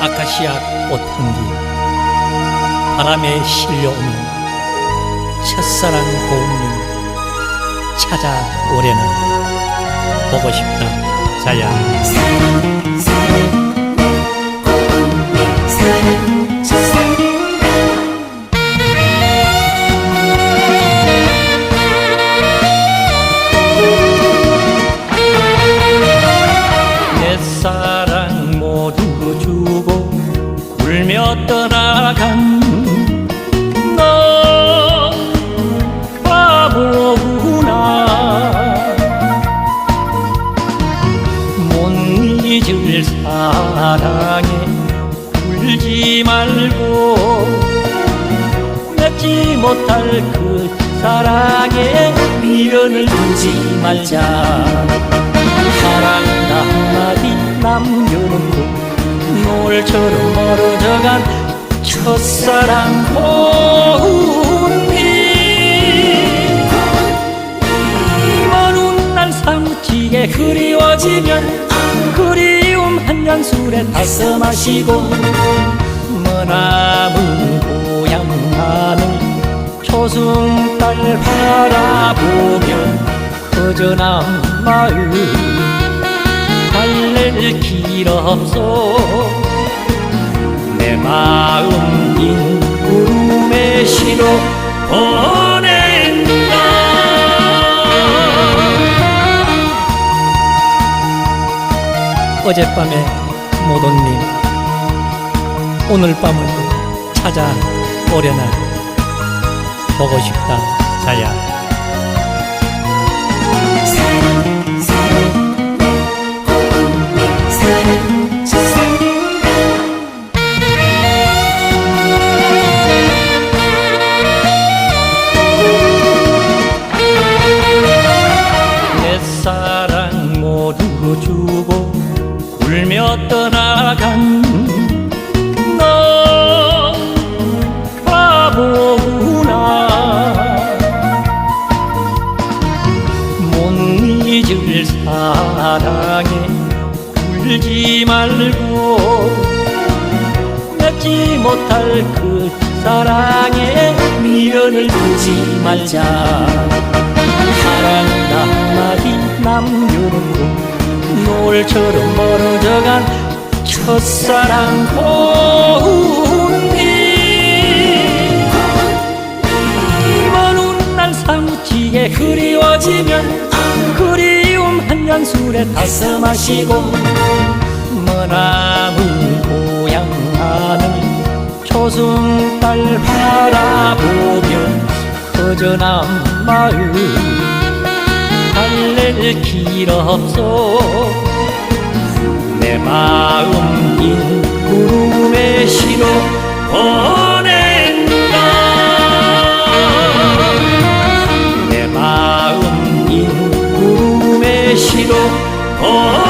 아카시아 꽃 향기 바람에 실려오는 첫사랑 고운님 찾아오려나 보고 싶다 자야 사랑 사랑 고운님 사랑 떠나간 너. 바보구나 못 잊을 사랑에 울지 말고 맺지 못할 그 사랑에 미련을 두지 말자. 사랑다 한마디 남겨놓고 노을처럼 멀어져간 첫사랑 고운님 먼 훗날 사무치게 그리워지면 그리움 한 잔 술에 다써 마시고 머나문 고향 하늘 초승달 바라보며 허전한 마음 달랠 길 없어 내 마음 긴 구름에 실어 보낸다. 어젯밤에 모돈님 오늘 밤을 찾아오려나 보고 싶다 자야 사랑에 울지 말고 맺지 못할 그 사랑에 미련을 두지 말자. 사랑다 한마디 남겨놓고 노을처럼 멀어져간 첫사랑 고운 잔 술에 다써 마시고 머나문 고향 하늘 초승달 바라보며 허전한 마음 달랠 길 없어 내 마음 긴 구름에 실어 내